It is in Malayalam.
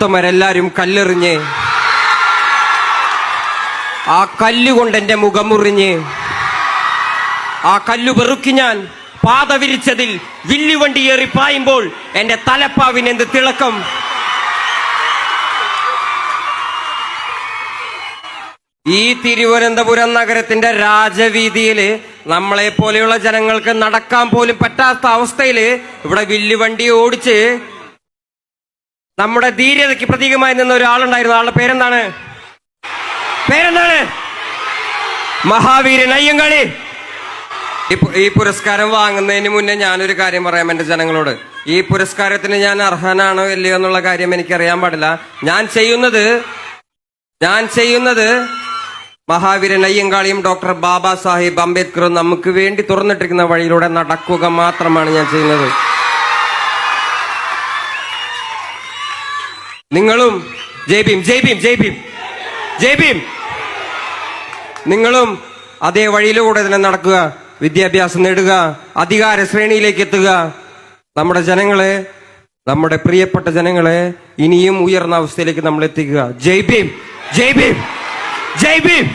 ഉത്തമരെല്ലാരും കല്ലെറിഞ്ഞ് ആ കല്ലുകൊണ്ട് എന്റെ മുഖം മുറിഞ്ഞ് ആ കല്ലു പെറുക്കി ഞാൻ പാത വിരിച്ചതിൽ വില്ലുവണ്ടി ഏറി പായുമ്പോൾ എന്റെ തലപ്പാവിന് എന്ത് തിളക്കം? ഈ തിരുവനന്തപുരം നഗരത്തിന്റെ രാജവീതിയിൽ നമ്മളെ പോലെയുള്ള ജനങ്ങൾക്ക് നടക്കാൻ പോലും പറ്റാത്ത അവസ്ഥയിൽ ഇവിടെ വില്ലുവണ്ടി ഓടിച്ച് നമ്മുടെ ധീരതയ്ക്ക് പ്രതീകമായി നിന്ന ഒരാളുണ്ടായിരുന്നു. ആളുടെ പേരെന്താണ്? പേരെന്താണ്? മഹാവീരൻ അയ്യങ്കാളി. ഈ പു- ഈ പുരസ്കാരം വാങ്ങുന്നതിന് മുന്നേ ഞാനൊരു കാര്യം പറയാം എന്റെ ജനങ്ങളോട്. ഈ പുരസ്കാരത്തിന് ഞാൻ അർഹനാണോ ഇല്ലയോ എന്നുള്ള കാര്യം എനിക്ക് അറിയാൻ പാടില്ല. ഞാൻ ചെയ്യുന്നത് ഞാൻ ചെയ്യുന്നത് മഹാവീരൻ അയ്യങ്കാളിയും ഡോക്ടർ ബാബാ സാഹിബ് അംബേദ്കറും നമുക്ക് വേണ്ടി തുറന്നിട്ടിരിക്കുന്ന വഴിയിലൂടെ നടക്കുക മാത്രമാണ് ഞാൻ ചെയ്യുന്നത്. നിങ്ങളും ജയ് ഭീം ജയ് ഭീം ജയ് ഭീം ജയ് ഭീം. നിങ്ങളും അതേ വഴിയിലൂടെ തന്നെ നടക്കുക വിദ്യാഭ്യാസം നേടുക അധികാര ശ്രേണിയിലേക്ക് എത്തുക. നമ്മുടെ ജനങ്ങളെ നമ്മുടെ പ്രിയപ്പെട്ട ജനങ്ങളെ ഇനിയും ഉയർന്ന അവസ്ഥയിലേക്ക് നമ്മൾ എത്തിക്കുക. ജയ് ഭീം ജയ് ഭീം ജയ് ഭീം.